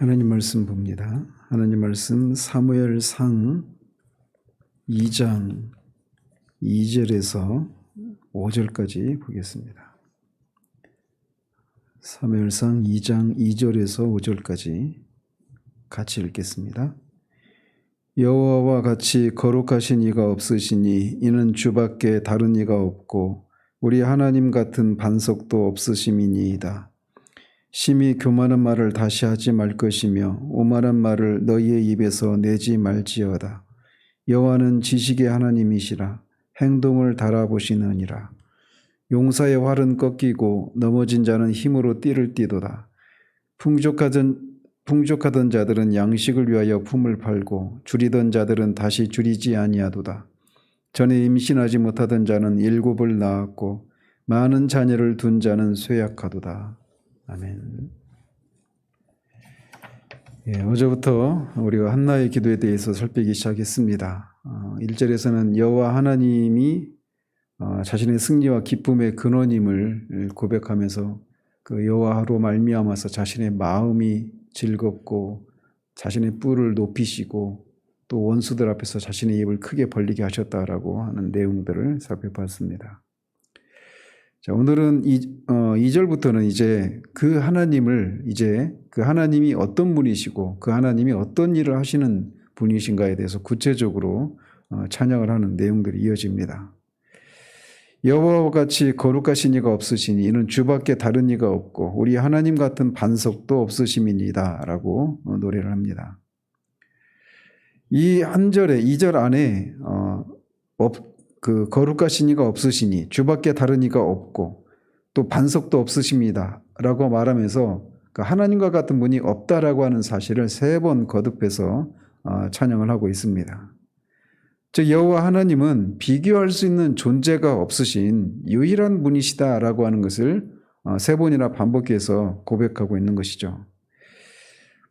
하나님 말씀 봅니다. 하나님 말씀 사무엘상 2장 2절에서 5절까지 보겠습니다. 사무엘상 2장 2절에서 5절까지 같이 읽겠습니다. 여호와와 같이 거룩하신 이가 없으시니 이는 주밖에 다른 이가 없고 우리 하나님 같은 반석도 없으심이니이다. 심히 교만한 말을 다시 하지 말 것이며 오만한 말을 너희의 입에서 내지 말지어다. 여호와는 지식의 하나님이시라 행동을 달아보시느니라. 용사의 활은 꺾이고 넘어진 자는 힘으로 띠를 띠도다. 풍족하던 풍족하던 자들은 양식을 위하여 품을 팔고 줄이던 자들은 다시 줄이지 아니하도다. 전에 임신하지 못하던 자는 일곱을 낳았고 많은 자녀를 둔 자는 쇠약하도다. 아멘. 예, 어제부터 우리가 한나의 기도에 대해서 살피기 시작했습니다. 어, 1절에서는 여호와 하나님이 어, 자신의 승리와 기쁨의 근원임을 고백하면서 그 여호와로 말미암아서 자신의 마음이 즐겁고 자신의 뿔을 높이시고 또 원수들 앞에서 자신의 입을 크게 벌리게 하셨다라고 하는 내용들을 살펴봤습니다. 자, 오늘은 이, 어, 2절부터는 이제 그 하나님을 이제 그 하나님이 어떤 분이시고 그 하나님이 어떤 일을 하시는 분이신가에 대해서 구체적으로 어, 찬양을 하는 내용들이 이어집니다. 여호와와 같이 거룩하신 이가 없으시니 이는 주밖에 다른 이가 없고 우리 하나님 같은 반석도 없으심이니다라고 어, 노래를 합니다. 이 한 절에 이 절 안에 어, 업, 그 거룩하신 이가 없으시니 주밖에 다른 이가 없고 또 반석도 없으십니다라고 말하면서 그 하나님과 같은 분이 없다라고 하는 사실을 세 번 거듭해서 어, 찬양을 하고 있습니다. 즉 여호와 하나님은 비교할 수 있는 존재가 없으신 유일한 분이시다라고 하는 것을 어, 세 번이나 반복해서 고백하고 있는 것이죠.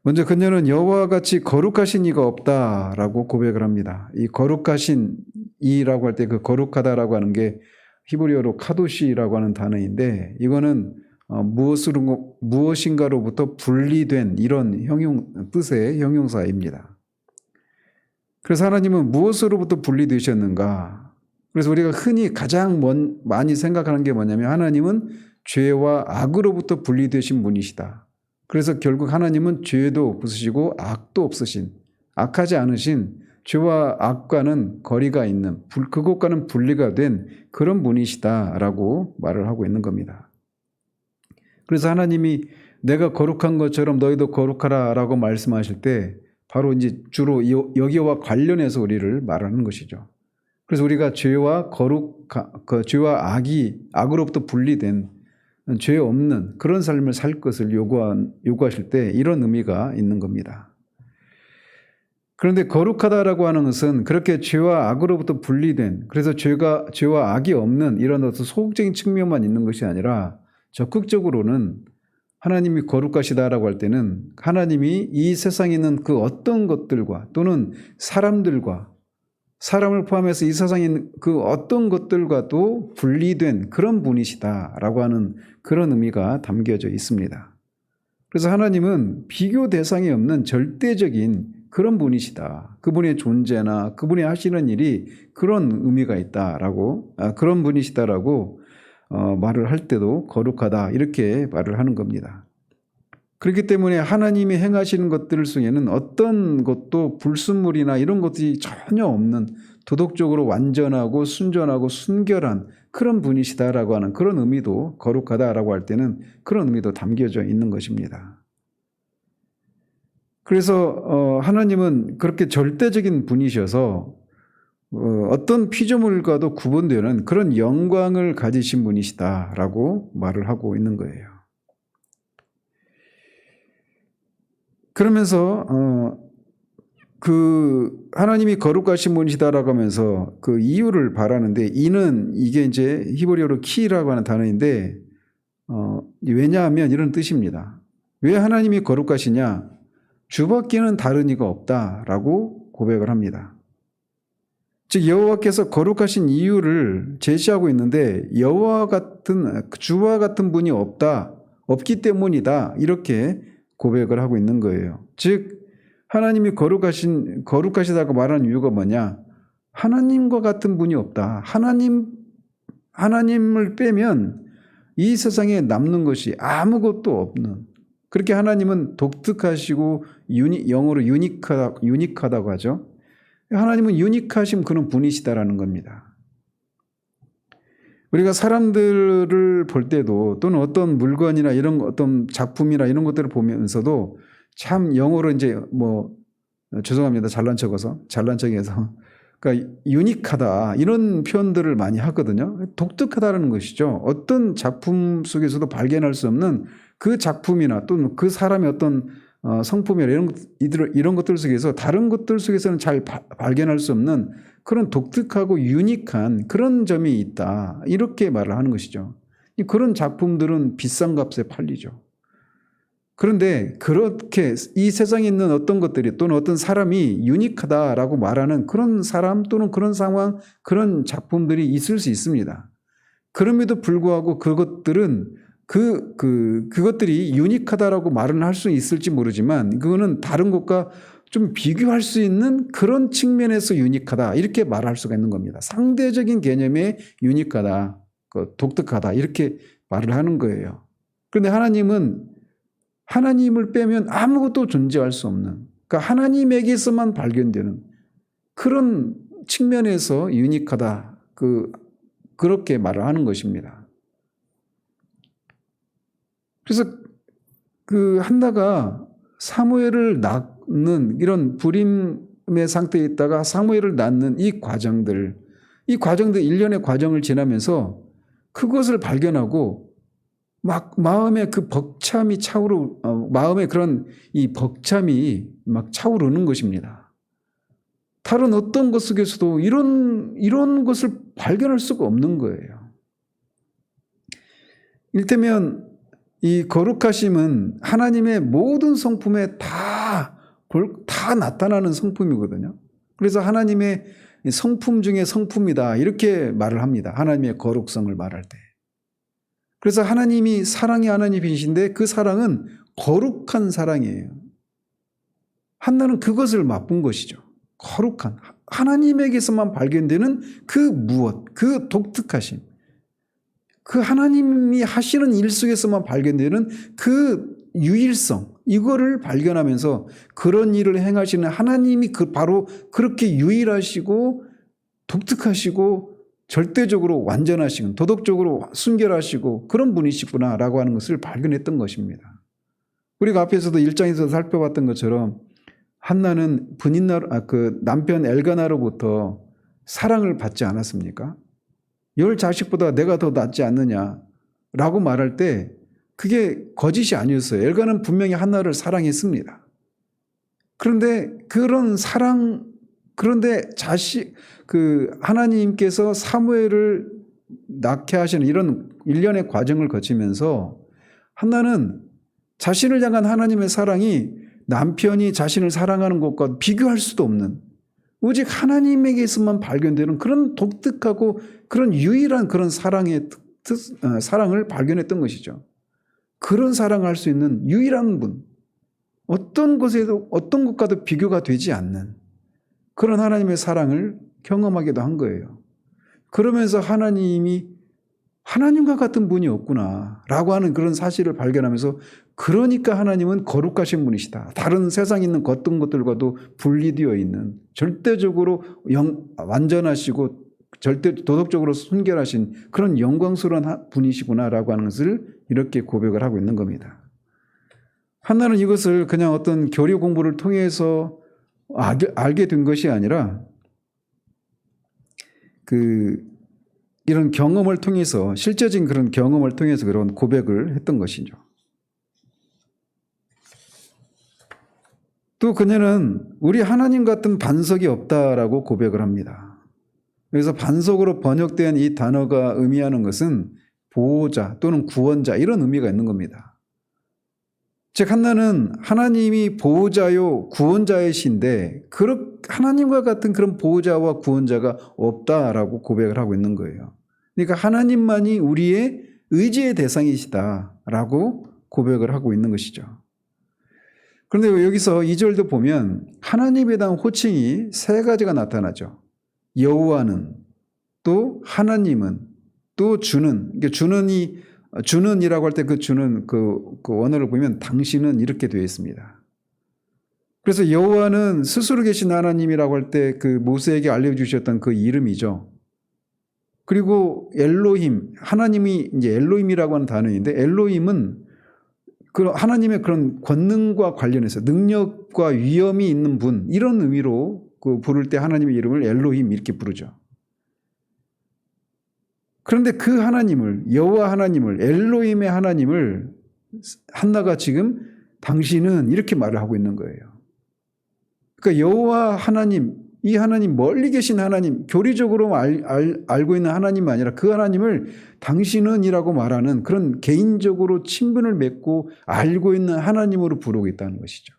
먼저 그녀는 여호와 같이 거룩하신 이가 없다라고 고백을 합니다. 이 거룩하신 이라고 할 때 그 거룩하다라고 하는 게 히브리어로 카도시라고 하는 단어인데 이거는 어, 무엇으로 무엇인가로부터 분리된 이런 형용 뜻의 형용사입니다. 그래서 하나님은 무엇으로부터 분리되셨는가? 그래서 우리가 흔히 가장 먼, 많이 생각하는 게 뭐냐면 하나님은 죄와 악으로부터 분리되신 분이시다. 그래서 결국 하나님은 죄도 없으시고 악도 없으신 악하지 않으신 죄와 악과는 거리가 있는 그것과는 분리가 된 그런 분이시다라고 말을 하고 있는 겁니다. 그래서 하나님이 내가 거룩한 것처럼 너희도 거룩하라라고 말씀하실 때 바로 이제 주로 여기와 관련해서 우리를 말하는 것이죠. 그래서 우리가 죄와 거룩, 그 죄와 악이 악으로부터 분리된 죄 없는 그런 삶을 살 것을 요구한, 요구하실 때 이런 의미가 있는 겁니다. 그런데 거룩하다라고 하는 것은 그렇게 죄와 악으로부터 분리된 그래서 죄가 죄와 악이 없는 이런 어떤 소극적인 측면만 있는 것이 아니라 적극적으로는 하나님이 거룩하시다라고 할 때는 하나님이 이 세상에 있는 그 어떤 것들과 또는 사람들과 사람을 포함해서 이 있는 그 어떤 것들과도 분리된 그런 분이시다라고 하는 그런 의미가 담겨져 있습니다. 그래서 하나님은 비교 대상이 없는 절대적인 그런 분이시다. 그분의 존재나 그분이 하시는 일이 그런 의미가 있다라고 아, 그런 분이시다라고 어, 말을 할 때도 거룩하다 이렇게 말을 하는 겁니다. 그렇기 때문에 하나님이 행하시는 것들 중에는 어떤 것도 불순물이나 이런 것들이 전혀 없는 도덕적으로 완전하고 순전하고 순결한 그런 분이시다라고 하는 그런 의미도 거룩하다라고 할 때는 그런 의미도 담겨져 있는 것입니다. 그래서 어, 하나님은 그렇게 절대적인 분이셔서 어, 어떤 피조물과도 구분되는 그런 영광을 가지신 분이시다라고 말을 하고 있는 거예요. 그러면서 어, 그 하나님이 거룩하신 분이시다라고 하면서 그 이유를 바라는데 이는 이게 이제 히브리어로 키라고 하는 단어인데 어, 왜냐하면 이런 뜻입니다. 왜 하나님이 거룩하시냐? 주밖에는 다른 이가 없다라고 고백을 합니다. 즉 여호와께서 거룩하신 이유를 제시하고 있는데 여호와 같은 주와 같은 분이 없다 없기 때문이다 이렇게 고백을 하고 있는 거예요. 즉 하나님이 거룩하신 거룩하시다고 말하는 이유가 뭐냐? 하나님과 같은 분이 없다. 하나님 하나님을 빼면 이 세상에 남는 것이 아무것도 없는 그렇게 하나님은 독특하시고 유니, 영어로 유니크하다, 유니크하다고 하죠. 하나님은 유니크하신 그런 분이시다라는 겁니다. 우리가 사람들을 볼 때도 또는 어떤 물건이나 이런 어떤 작품이나 이런 것들을 보면서도 참 영어로 이제 뭐 죄송합니다. 잘난 척어서 잘난 척해서 그러니까 유니크하다 이런 표현들을 많이 하거든요. 독특하다는 것이죠. 어떤 작품 속에서도 발견할 수 없는 그 작품이나 또는 그 사람의 어떤 어, 성품이나 이런, 이런 것들 속에서 다른 것들 속에서는 잘 바- 발견할 수 없는 그런 독특하고 유니크한 그런 점이 있다. 이렇게 말을 하는 것이죠. 이 그런 작품들은 비싼 값에 팔리죠. 그런데 그렇게 이 세상에 있는 어떤 것들이 또는 어떤 사람이 유니크하다라고 말하는 그런 사람 또는 그런 상황, 그런 작품들이 있을 수 있습니다. 그럼에도 불구하고 그것들은 그, 그, 그것들이 유니크하다라고 말은 할 수 있을지 모르지만 그거는 다른 것과 좀 비교할 수 있는 그런 측면에서 유니크하다. 이렇게 말할 수가 있는 겁니다. 상대적인 개념의 유니크하다. 그 독특하다. 이렇게 말을 하는 거예요. 그런데 하나님은 하나님을 빼면 아무것도 존재할 수 없는, 그러니까 하나님에게서만 발견되는 그런 측면에서 유니크하다. 그, 그렇게 말을 하는 것입니다. 그래서 그 한나가 사무엘을 낳는 이런 불임의 상태에 있다가 사무엘을 낳는 이 과정들, 이 과정들 일련의 과정을 지나면서 그것을 발견하고 막 마음에 그 벅참이 차오르 어, 마음에 그런 이 벅참이 막 차오르는 것입니다. 다른 어떤 것 속에서도 이런 이런 것을 발견할 수가 없는 거예요. 일테면 이 거룩하심은 하나님의 모든 성품에 다, 골- 다 나타나는 성품이거든요. 그래서 하나님의 성품 중에 성품이다. 이렇게 말을 합니다. 하나님의 거룩성을 말할 때. 그래서 하나님이 사랑의 하나님이신데 그 사랑은 거룩한 사랑이에요. 한나는 그것을 맛본 것이죠. 거룩한. 하나님에게서만 발견되는 그 무엇, 그 독특하심. 그 하나님이 하시는 일 속에서만 발견되는 그 유일성, 이거를 발견하면서 그런 일을 행하시는 하나님이 그 바로 그렇게 유일하시고 독특하시고 절대적으로 완전하시고 도덕적으로 순결하시고 그런 분이시구나라고 하는 것을 발견했던 것입니다. 우리가 앞에서도 일장에서 살펴봤던 것처럼 한나는 분인나 아, 그 남편 엘가나로부터 사랑을 받지 않았습니까? 열 자식보다 내가 더 낫지 않느냐라고 말할 때 그게 거짓이 아니었어요. 엘가는 분명히 한나를 사랑했습니다. 그런데 그런 사랑 그런데 자식 그 하나님께서 사무엘을 낳게 하시는 이런 일련의 과정을 거치면서 한나는 자신을 향한 하나님의 사랑이 남편이 자신을 사랑하는 것과 비교할 수도 없는 오직 하나님에게서만 발견되는 그런 독특하고 그런 유일한 그런 사랑의 특- 특- 어, 사랑을 발견했던 것이죠. 그런 사랑할 수 있는 유일한 분, 어떤 것에도 어떤 것과도 비교가 되지 않는 그런 하나님의 사랑을 경험하기도 한 거예요. 그러면서 하나님이 하나님과 같은 분이 없구나라고 하는 그런 사실을 발견하면서 그러니까 하나님은 거룩하신 분이시다. 다른 세상에 있는 어떤 것들과도 분리되어 있는 절대적으로 영, 완전하시고 절대 도덕적으로 순결하신 그런 영광스러운 하- 분이시구나라고 하는 것을 이렇게 고백을 하고 있는 겁니다. 한나는 이것을 그냥 어떤 교리 공부를 통해서 알게 된 것이 아니라 그 이런 경험을 통해서 실제적인 그런 경험을 통해서 그런 고백을 했던 것이죠. 또 그녀는 우리 하나님 같은 반석이 없다라고 고백을 합니다. 그래서 반석으로 번역된 이 단어가 의미하는 것은 보호자 또는 구원자 이런 의미가 있는 겁니다. 즉 한나는 하나님이 보호자요 구원자이신데 그렇 하나님과 같은 그런 보호자와 구원자가 없다라고 고백을 하고 있는 거예요. 그러니까 하나님만이 우리의 의지의 대상이시다라고 고백을 하고 있는 것이죠. 그런데 여기서 이절도 보면 하나님에 대한 호칭이 세 가지가 나타나죠. 여호와는 또 하나님은 또 주는 그러니까 주는이 주는이라고 할 때 그 주는 그, 그 원어를 보면 당신은 이렇게 되어 있습니다. 그래서 여호와는 스스로 계신 하나님이라고 할 때 그 모세에게 알려주셨던 그 이름이죠. 그리고 엘로힘 하나님이 이제 엘로힘이라고 하는 단어인데 엘로힘은 그 하나님의 그런 권능과 관련해서 능력과 위엄이 있는 분 이런 의미로 그 부를 때 하나님의 이름을 엘로힘 이렇게 부르죠. 그런데 그 하나님을 여호와 하나님을 엘로힘의 하나님을 한나가 지금 당신은 이렇게 말을 하고 있는 거예요. 그러니까 여호와 하나님 이 하나님 멀리 계신 하나님 교리적으로 알, 알, 알고 있는 하나님이 아니라 그 하나님을 당신은이라고 말하는 그런 개인적으로 친분을 맺고 알고 있는 하나님으로 부르고 있다는 것이죠.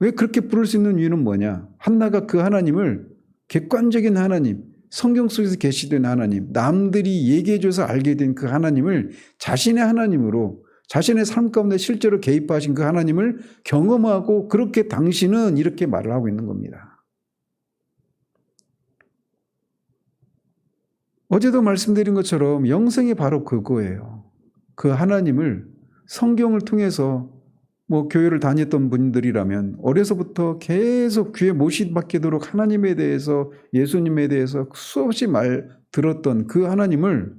왜 그렇게 부를 수 있는 이유는 뭐냐? 한나가 그 하나님을 객관적인 하나님, 성경 속에서 계시된 하나님, 남들이 얘기해줘서 알게 된 그 하나님을 자신의 하나님으로 자신의 삶 가운데 실제로 개입하신 그 하나님을 경험하고 그렇게 당신은 이렇게 말을 하고 있는 겁니다. 어제도 말씀드린 것처럼 영생이 바로 그거예요. 그 하나님을 성경을 통해서 뭐 교회를 다녔던 분들이라면 어려서부터 계속 귀에 못이 박히도록 하나님에 대해서 예수님에 대해서 수없이 말 들었던 그 하나님을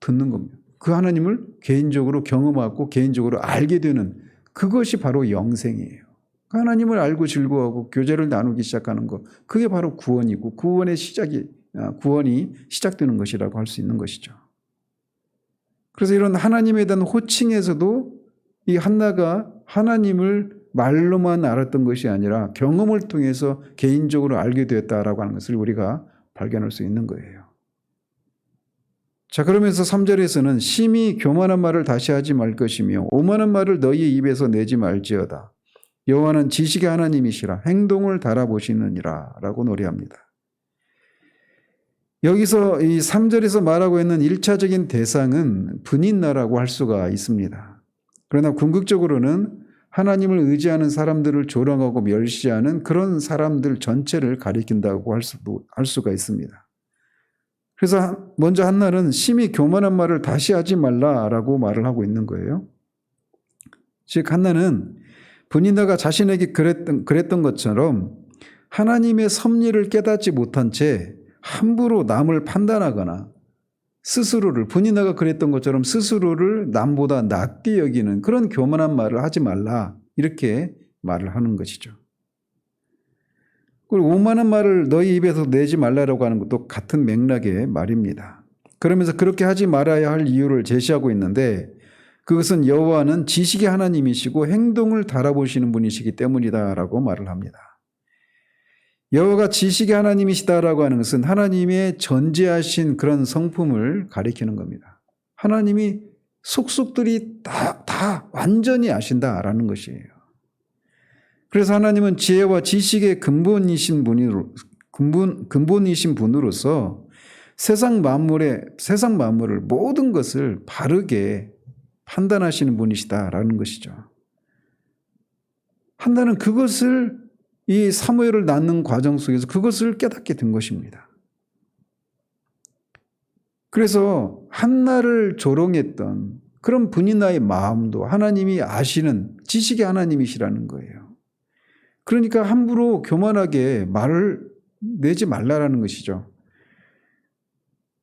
듣는 겁니다. 그 하나님을 개인적으로 경험하고 개인적으로 알게 되는 그것이 바로 영생이에요. 그 하나님을 알고 즐거워하고 교제를 나누기 시작하는 것. 그게 바로 구원이고 구원의 시작이 아, 구원이 시작되는 것이라고 할 수 있는 것이죠. 그래서 이런 하나님에 대한 호칭에서도 이 한나가 하나님을 말로만 알았던 것이 아니라 경험을 통해서 개인적으로 알게 되었다라고 하는 것을 우리가 발견할 수 있는 거예요. 자, 그러면서 3절에서는 심히 교만한 말을 다시 하지 말 것이며 오만한 말을 너희 입에서 내지 말지어다. 여호와는 지식의 하나님이시라 행동을 달아보시느니라 라고 노래합니다. 여기서 이 3절에서 말하고 있는 1차적인 대상은 분인나라고 할 수가 있습니다. 그러나 궁극적으로는 하나님을 의지하는 사람들을 조롱하고 멸시하는 그런 사람들 전체를 가리킨다고 할, 수도, 할 수가 있습니다. 그래서 먼저 한날은 심히 교만한 말을 다시 하지 말라라고 말을 하고 있는 거예요. 즉 한나는 분인나가 자신에게 그랬던, 그랬던 것처럼 하나님의 섭리를 깨닫지 못한 채 함부로 남을 판단하거나 스스로를 본인나가 그랬던 것처럼 스스로를 남보다 낮게 여기는 그런 교만한 말을 하지 말라 이렇게 말을 하는 것이죠. 그리고 오만한 말을 너희 입에서 내지 말라라고 하는 것도 같은 맥락의 말입니다. 그러면서 그렇게 하지 말아야 할 이유를 제시하고 있는데 그것은 여호와는 지식의 하나님이시고 행동을 달아보시는 분이시기 때문이다라고 말을 합니다. 여호와가 지식의 하나님이시다라고 하는 것은 하나님의 전제하신 그런 성품을 가리키는 겁니다. 하나님이 속속들이 다, 다 완전히 아신다라는 것이에요. 그래서 하나님은 지혜와 지식의 근본이신 분으로, 근본, 근본이신 분으로서 세상 만물의, 세상 만물을 모든 것을 바르게 판단하시는 분이시다라는 것이죠. 한다는 그것을 이 사무엘을 낳는 과정 속에서 그것을 깨닫게 된 것입니다. 그래서 한나를 조롱했던 그런 분이나의 마음도 하나님이 아시는 지식의 하나님이시라는 거예요. 그러니까 함부로 교만하게 말을 내지 말라라는 것이죠.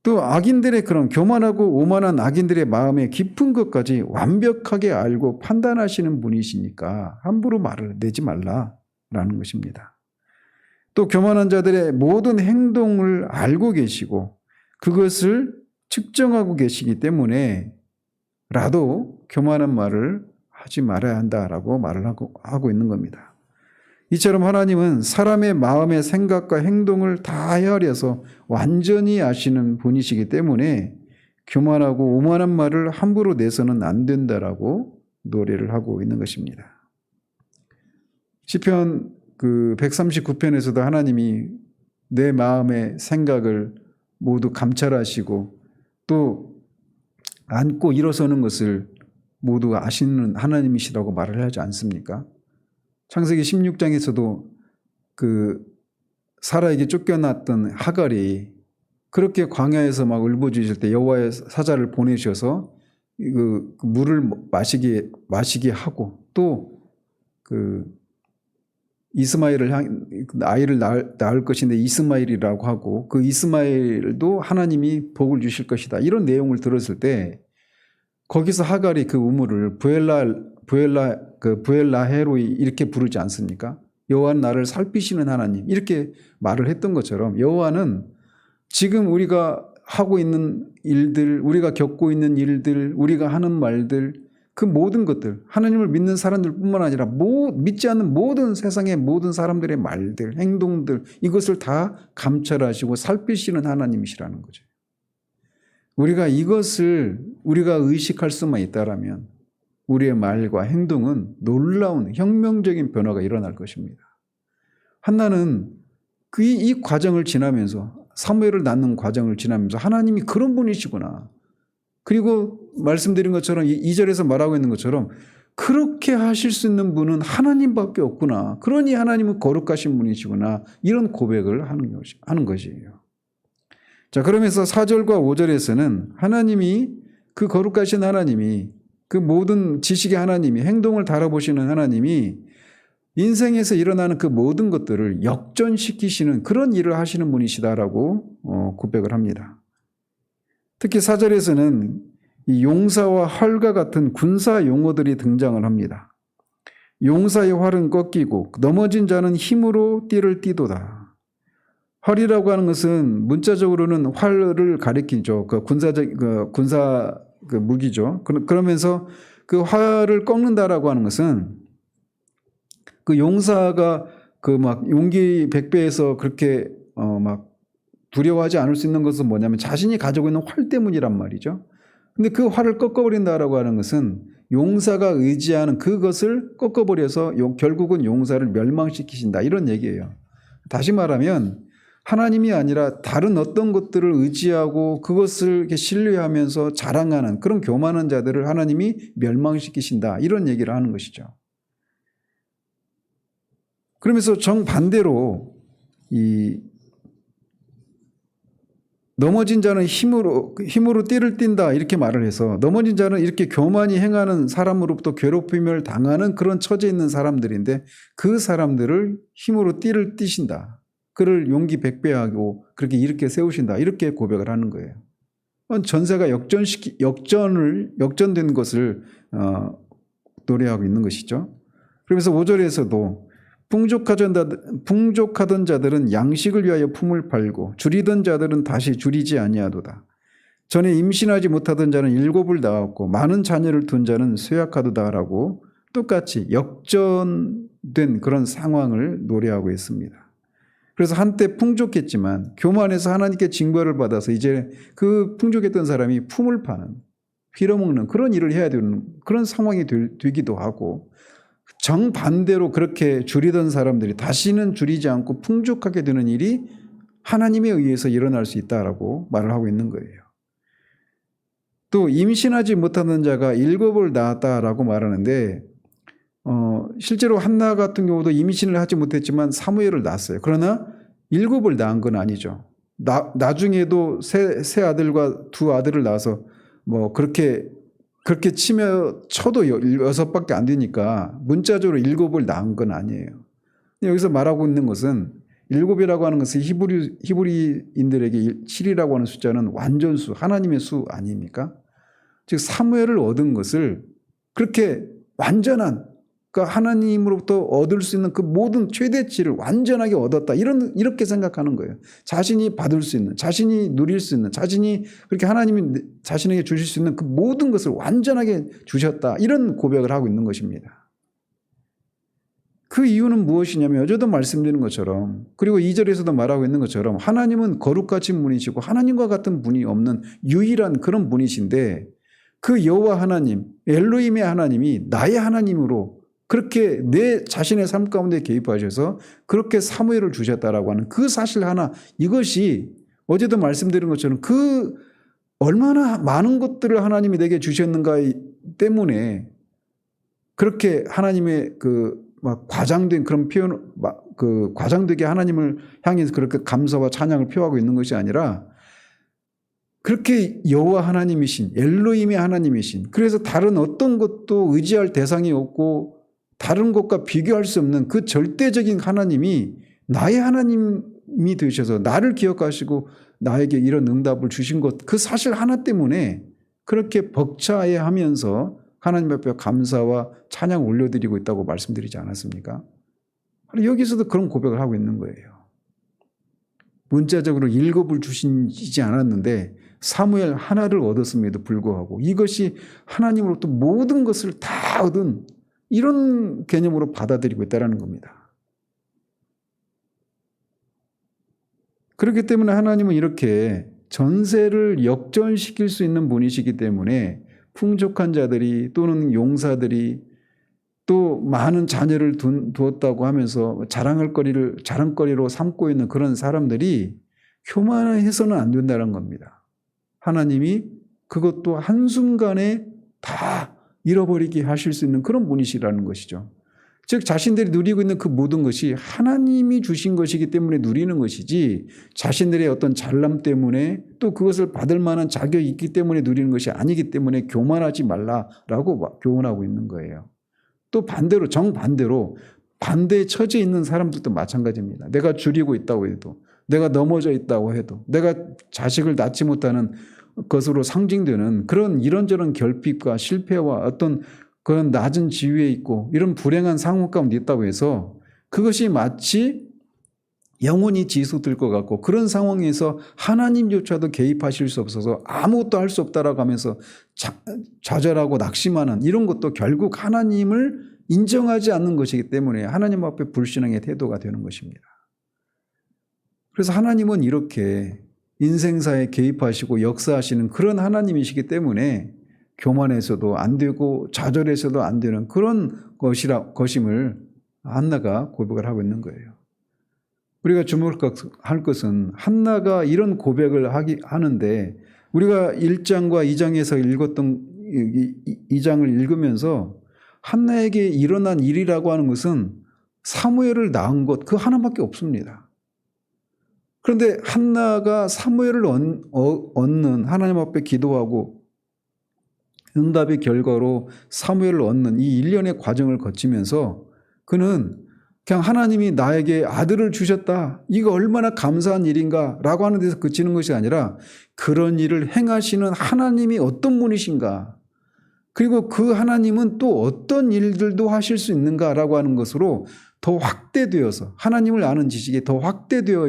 또 악인들의 그런 교만하고 오만한 악인들의 마음의 깊은 것까지 완벽하게 알고 판단하시는 분이시니까 함부로 말을 내지 말라. 라는 것입니다. 또 교만한 자들의 모든 행동을 알고 계시고 그것을 측정하고 계시기 때문에 라도 교만한 말을 하지 말아야 한다라고 말을 하고, 있는 겁니다. 이처럼 하나님은 사람의 마음의 생각과 행동을 다 헤아려서 완전히 아시는 분이시기 때문에 교만하고 오만한 말을 함부로 내서는 안 된다라고 노래를 하고 있는 것입니다. 시편 그 139편에서도 하나님이 내 마음의 생각을 모두 감찰하시고 또 안고 일어서는 것을 모두 아시는 하나님이시라고 말을 하지 않습니까? 창세기 16장에서도 그 사라에게 쫓겨났던 하갈이 그렇게 광야에서 막 울부짖을 때 여호와의 사자를 보내셔서 그 물을 마시게 마시게 하고 또그 이스마엘을 향 아이를 낳을, 낳을 것인데 이스마엘이라고 하고 그 이스마엘도 하나님이 복을 주실 것이다 이런 내용을 들었을 때 거기서 하갈이 그 우물을 부엘라 부엘라 그 부엘라 헤로이 이렇게 부르지 않습니까? 여호와는 나를 살피시는 하나님 이렇게 말을 했던 것처럼 여호와는 지금 우리가 하고 있는 일들, 우리가 겪고 있는 일들, 우리가 하는 말들, 그 모든 것들, 하나님을 믿는 사람들 뿐만 아니라 모, 믿지 않는 모든 세상의 모든 사람들의 말들, 행동들, 이것을 다 감찰하시고 살피시는 하나님이시라는 거죠. 우리가 이것을 우리가 의식할 수만 있다라면 우리의 말과 행동은 놀라운 혁명적인 변화가 일어날 것입니다. 한나는 그 이 과정을 지나면서 사무엘을 낳는 과정을 지나면서 하나님이 그런 분이시구나. 그리고 말씀드린 것처럼 이 절에서 말하고 있는 것처럼 그렇게 하실 수 있는 분은 하나님밖에 없구나. 그러니 하나님은 거룩하신 분이시구나. 이런 고백을 하는 것이 하는 것이에요. 자, 그러면서 4절과 5절에서는 하나님이 그 거룩하신 하나님이 그 모든 지식의 하나님이 행동을 달아보시는 하나님이 인생에서 일어나는 그 모든 것들을 역전시키시는 그런 일을 하시는 분이시다라고 어, 고백을 합니다. 특히 4절에서는 이 용사와 활과 같은 군사 용어들이 등장을 합니다. 용사의 활은 꺾이고 넘어진 자는 힘으로 띠를 띠도다. 활이라고 하는 것은 문자적으로는 활을 가리키죠. 그 군사적 그 군사 그 무기죠. 그러면서 그 활을 꺾는다라고 하는 것은 그 용사가 그 막 용기 백배에서 그렇게 어막 두려워하지 않을 수 있는 것은 뭐냐면 자신이 가지고 있는 활 때문이란 말이죠. 근데 그 활을 꺾어버린다라고 하는 것은 용사가 의지하는 그것을 꺾어버려서 결국은 용사를 멸망시키신다 이런 얘기예요. 다시 말하면 하나님이 아니라 다른 어떤 것들을 의지하고 그것을 신뢰하면서 자랑하는 그런 교만한 자들을 하나님이 멸망시키신다 이런 얘기를 하는 것이죠. 그러면서 정반대로 이 넘어진 자는 힘으로 힘으로 띠를 띈다 이렇게 말을 해서 넘어진 자는 이렇게 교만이 행하는 사람으로부터 괴롭힘을 당하는 그런 처지에 있는 사람들인데 그 사람들을 힘으로 띠를 띠신다. 그를 용기 백배하고 그렇게 이렇게 세우신다. 이렇게 고백을 하는 거예요. 전세가 역전시키 역전을 역전된 것을 어, 노래하고 있는 것이죠. 그러면서 5절에서도 풍족하던, 풍족하던 자들은 양식을 위하여 품을 팔고 줄이던 자들은 다시 줄이지 아니하도다. 전에 임신하지 못하던 자는 일곱을 낳았고 많은 자녀를 둔 자는 쇠약하도다라고 똑같이 역전된 그런 상황을 노래하고 있습니다. 그래서 한때 풍족했지만 교만해서 하나님께 징벌을 받아서 이제 그 풍족했던 사람이 품을 파는 빌어먹는 그런 일을 해야 되는 그런 상황이 되 기도 하고 정반대로 그렇게 줄이던 사람들이 다시는 줄이지 않고 풍족하게 되는 일이 하나님에 의해서 일어날 수 있다라고 말을 하고 있는 거예요. 또 임신하지 못하는 자가 일곱을 낳았다라고 말하는데 어, 실제로 한나 같은 경우도 임신을 하지 못했지만 사무엘을 낳았어요. 그러나 일곱을 낳은 건 아니죠. 나, 나중에도 세, 세 아들과 두 아들을 낳아서 뭐 그렇게 그렇게 치며 쳐도 여섯 밖에 안 되니까 문자적으로 일곱을 낳은 건 아니에요. 여기서 말하고 있는 것은 일곱이라고 하는 것은 히브리, 히브리인들에게 7이라고 하는 숫자는 완전수, 하나님의 수 아닙니까? 즉, 사무엘을 얻은 것을 그렇게 완전한 그 하나님으로부터 얻을 수 있는 그 모든 최대치를 완전하게 얻었다. 이런, 이렇게 생각하는 거예요. 자신이 받을 수 있는, 자신이 누릴 수 있는, 자신이 그렇게 하나님이 자신에게 주실 수 있는 그 모든 것을 완전하게 주셨다. 이런 고백을 하고 있는 것입니다. 그 이유는 무엇이냐면 어제도 말씀드린 것처럼 그리고 이절에서도 말하고 있는 것처럼 하나님은 거룩하신 분이시고 하나님과 같은 분이 없는 유일한 그런 분이신데 그 여호와 하나님, 엘로힘의 하나님이 나의 하나님으로 그렇게 내 자신의 삶 가운데 개입하셔서 그렇게 사무엘을 주셨다라고 하는 그 사실 하나 이것이 어제도 말씀드린 것처럼 그 얼마나 많은 것들을 하나님이 내게 주셨는가 때문에 그렇게 하나님의 그 막 과장된 그런 표현, 막그 과장되게 하나님을 향해서 그렇게 감사와 찬양을 표하고 있는 것이 아니라 그렇게 여호와 하나님이신 엘로힘의 하나님이신 그래서 다른 어떤 것도 의지할 대상이 없고 다른 것과 비교할 수 없는 그 절대적인 하나님이 나의 하나님이 되셔서 나를 기억하시고 나에게 이런 응답을 주신 것 그 사실 하나 때문에 그렇게 벅차해 하면서 하나님 앞에 감사와 찬양 올려드리고 있다고 말씀드리지 않았습니까? 여기서도 그런 고백을 하고 있는 거예요. 문자적으로 일곱을 주시지 않았는데 사무엘 하나를 얻었음에도 불구하고 이것이 하나님으로부터 모든 것을 다 얻은 이런 개념으로 받아들이고 있다는 겁니다. 그렇기 때문에 하나님은 이렇게 전세를 역전시킬 수 있는 분이시기 때문에 풍족한 자들이 또는 용사들이 또 많은 자녀를 둔, 두었다고 하면서 자랑할 거리를 자랑거리로 삼고 있는 그런 사람들이 교만해서는 안 된다는 겁니다. 하나님이 그것도 한순간에 다 잃어버리게 하실 수 있는 그런 분이시라는 것이죠. 즉 자신들이 누리고 있는 그 모든 것이 하나님이 주신 것이기 때문에 누리는 것이지 자신들의 어떤 잘남 때문에 또 그것을 받을 만한 자격이 있기 때문에 누리는 것이 아니기 때문에 교만하지 말라라고 교훈하고 있는 거예요. 또 반대로 정반대로 반대에 처져 있는 사람들도 마찬가지입니다. 내가 줄이고 있다고 해도 내가 넘어져 있다고 해도 내가 자식을 낳지 못하는 것으로 상징되는 그런 이런저런 결핍과 실패와 어떤 그런 낮은 지위에 있고 이런 불행한 상황 가운데 있다고 해서 그것이 마치 영원히 지수될 것 같고 그런 상황에서 하나님조차도 개입하실 수 없어서 아무것도 할 수 없다라고 하면서 자, 좌절하고 낙심하는 이런 것도 결국 하나님을 인정하지 않는 것이기 때문에 하나님 앞에 불신앙의 태도가 되는 것입니다. 그래서 하나님은 이렇게 인생사에 개입하시고 역사하시는 그런 하나님이시기 때문에 교만해서도 안 되고 좌절해서도 안 되는 그런 것이라 것임을 한나가 고백을 하고 있는 거예요. 우리가 주목할 것은 한나가 이런 고백을 하기 하는데 우리가 1장과 2장에서 읽었던 이 장을 읽으면서 한나에게 일어난 일이라고 하는 것은 사무엘을 낳은 것 그 하나밖에 없습니다. 그런데 한나가 사무엘을 얻는 하나님 앞에 기도하고 응답의 결과로 사무엘을 얻는 이 일련의 과정을 거치면서 그는 그냥 하나님이 나에게 아들을 주셨다. 이거 얼마나 감사한 일인가 라고 하는 데서 그치는 것이 아니라 그런 일을 행하시는 하나님이 어떤 분이신가. 그리고 그 하나님은 또 어떤 일들도 하실 수 있는가라고 하는 것으로 더 확대되어서 하나님을 아는 지식이 더 확대되어,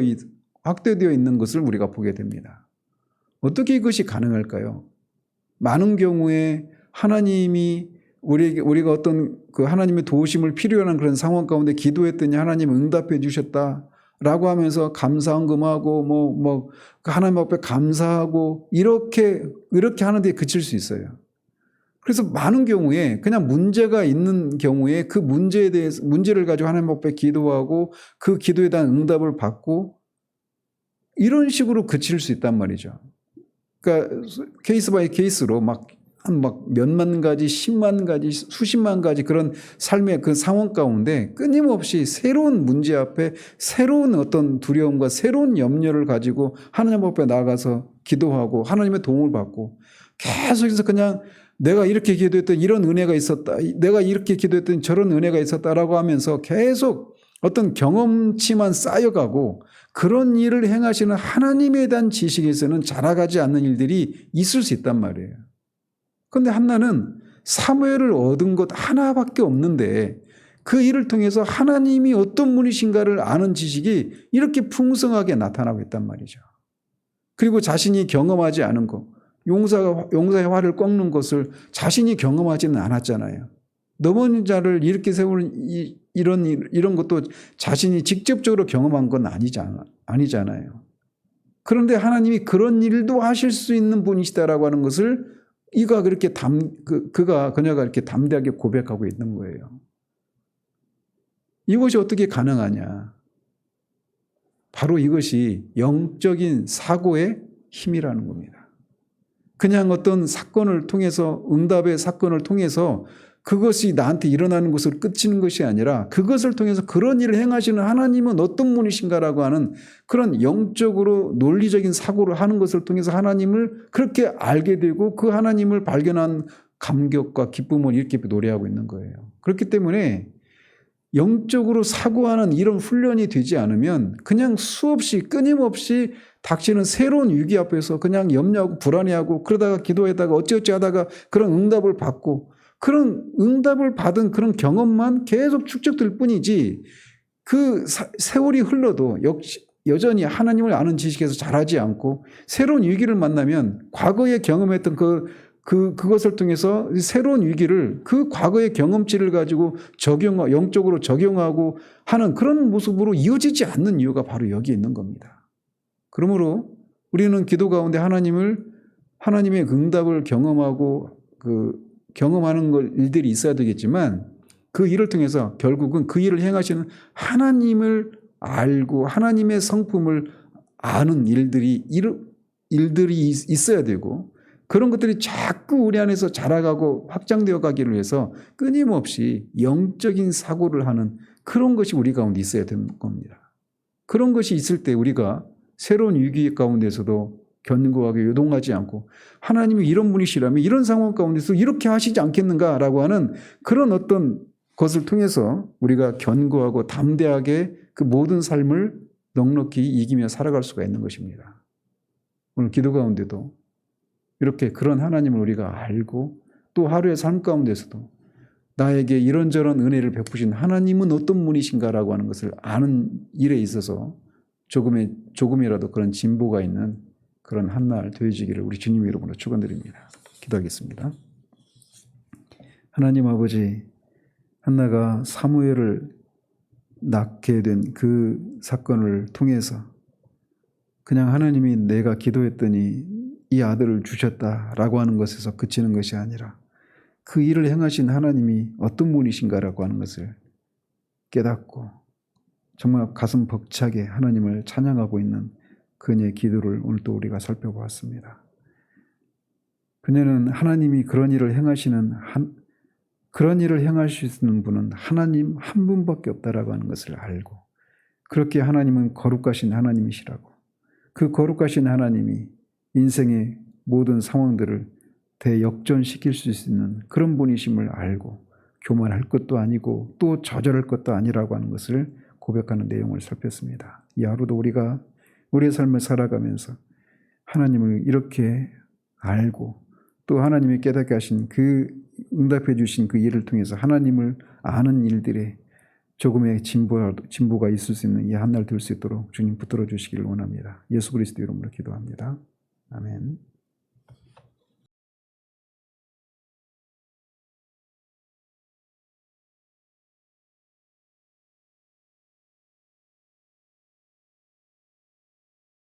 확대되어 있는 것을 우리가 보게 됩니다. 어떻게 이것이 가능할까요? 많은 경우에 하나님이 우리에게 우리가 어떤 그 하나님의 도우심을 필요한 그런 상황 가운데 기도했더니 하나님 응답해 주셨다 라고 하면서 감사한금하고 뭐뭐 그 하나님 앞에 감사하고 이렇게 이렇게 하는 데 그칠 수 있어요. 그래서 많은 경우에 그냥 문제가 있는 경우에 그 문제에 대해서 문제를 가지고 하나님 앞에 기도하고 그 기도에 대한 응답을 받고 이런 식으로 그칠 수 있단 말이죠. 그러니까 케이스 바이 케이스로 막 한 막 몇만 가지, 십만 가지, 수십만 가지 그런 삶의 그 상황 가운데 끊임없이 새로운 문제 앞에 새로운 어떤 두려움과 새로운 염려를 가지고 하나님 앞에 나가서 기도하고 하나님의 도움을 받고 계속해서 그냥 내가 이렇게 기도했던 이런 은혜가 있었다. 내가 이렇게 기도했던 저런 은혜가 있었다라고 하면서 계속 어떤 경험치만 쌓여가고 그런 일을 행하시는 하나님에 대한 지식에서는 자라가지 않는 일들이 있을 수 있단 말이에요. 그런데 한나는 사무엘을 얻은 것 하나밖에 없는데 그 일을 통해서 하나님이 어떤 분이신가를 아는 지식이 이렇게 풍성하게 나타나고 있단 말이죠. 그리고 자신이 경험하지 않은 것, 용사가, 용사의 화를 꺾는 것을 자신이 경험하지는 않았잖아요. 넘어진 자를 이렇게 세우는 이, 이런, 이런 것도 자신이 직접적으로 경험한 건 아니잖아, 아니잖아요. 그런데 하나님이 그런 일도 하실 수 있는 분이시다라고 하는 것을 이가 그렇게 담, 그, 그가, 그녀가 이렇게 담대하게 고백하고 있는 거예요. 이것이 어떻게 가능하냐. 바로 이것이 영적인 사고의 힘이라는 겁니다. 그냥 어떤 사건을 통해서 응답의 사건을 통해서 그것이 나한테 일어나는 것으로 끝이는 것이 아니라 그것을 통해서 그런 일을 행하시는 하나님은 어떤 분이신가라고 하는 그런 영적으로 논리적인 사고를 하는 것을 통해서 하나님을 그렇게 알게 되고 그 하나님을 발견한 감격과 기쁨을 이렇게 노래하고 있는 거예요. 그렇기 때문에 영적으로 사고하는 이런 훈련이 되지 않으면 그냥 수없이 끊임없이 닥치는 새로운 위기 앞에서 그냥 염려하고 불안해하고 그러다가 기도하다가 어찌어찌 하다가 그런 응답을 받고 그런 응답을 받은 그런 경험만 계속 축적될 뿐이지 그 사- 세월이 흘러도 역시 여전히 하나님을 아는 지식에서 자라지 않고 새로운 위기를 만나면 과거에 경험했던 그, 그, 그것을 통해서 새로운 위기를 그 과거의 경험치를 가지고 적용, 영적으로 적용하고 하는 그런 모습으로 이어지지 않는 이유가 바로 여기 있는 겁니다. 그러므로 우리는 기도 가운데 하나님을 하나님의 응답을 경험하고 그 경험하는 걸 일들이 있어야 되겠지만 그 일을 통해서 결국은 그 일을 행하시는 하나님을 알고 하나님의 성품을 아는 일들이 일, 일들이 있- 있어야 되고 그런 것들이 자꾸 우리 안에서 자라가고 확장되어 가기를 위해서 끊임없이 영적인 사고를 하는 그런 것이 우리 가운데 있어야 되는 겁니다. 그런 것이 있을 때 우리가 새로운 위기 가운데서도 견고하게 요동하지 않고 하나님이 이런 분이시라면 이런 상황 가운데서 이렇게 하시지 않겠는가라고 하는 그런 어떤 것을 통해서 우리가 견고하고 담대하게 그 모든 삶을 넉넉히 이기며 살아갈 수가 있는 것입니다. 오늘 기도 가운데도 이렇게 그런 하나님을 우리가 알고 또 하루의 삶 가운데서도 나에게 이런저런 은혜를 베푸신 하나님은 어떤 분이신가라고 하는 것을 아는 일에 있어서 조금의 조금이라도 그런 진보가 있는 그런 한 날 되어지기를 우리 주님 이름으로 축원드립니다. 기도하겠습니다. 하나님 아버지 한나가 사무엘을 낳게 된 그 사건을 통해서 그냥 하나님이 내가 기도했더니 이 아들을 주셨다라고 하는 것에서 그치는 것이 아니라 그 일을 행하신 하나님이 어떤 분이신가라고 하는 것을 깨닫고 정말 가슴 벅차게 하나님을 찬양하고 있는 그녀의 기도를 오늘 또 우리가 살펴보았습니다. 그녀는 하나님이 그런 일을 행하시는 한, 그런 일을 행하시는 분은 하나님 한 분밖에 없다라고 하는 것을 알고 그렇게 하나님은 거룩하신 하나님이시라고 그 거룩하신 하나님이 인생의 모든 상황들을 대역전시킬 수 있는 그런 분이심을 알고 교만할 것도 아니고 또 좌절할 것도 아니라고 하는 것을 고백하는 내용을 살폈습니다. 이 하루도 우리가 우리의 삶을 살아가면서 하나님을 이렇게 알고 또 하나님이 깨닫게 하신 그 응답해 주신 그 일을 통해서 하나님을 아는 일들에 조금의 진보, 진보가 있을 수 있는 이 한 날 될 수 있도록 주님 붙들어 주시기를 원합니다. 예수 그리스도 이름으로 기도합니다. 아멘.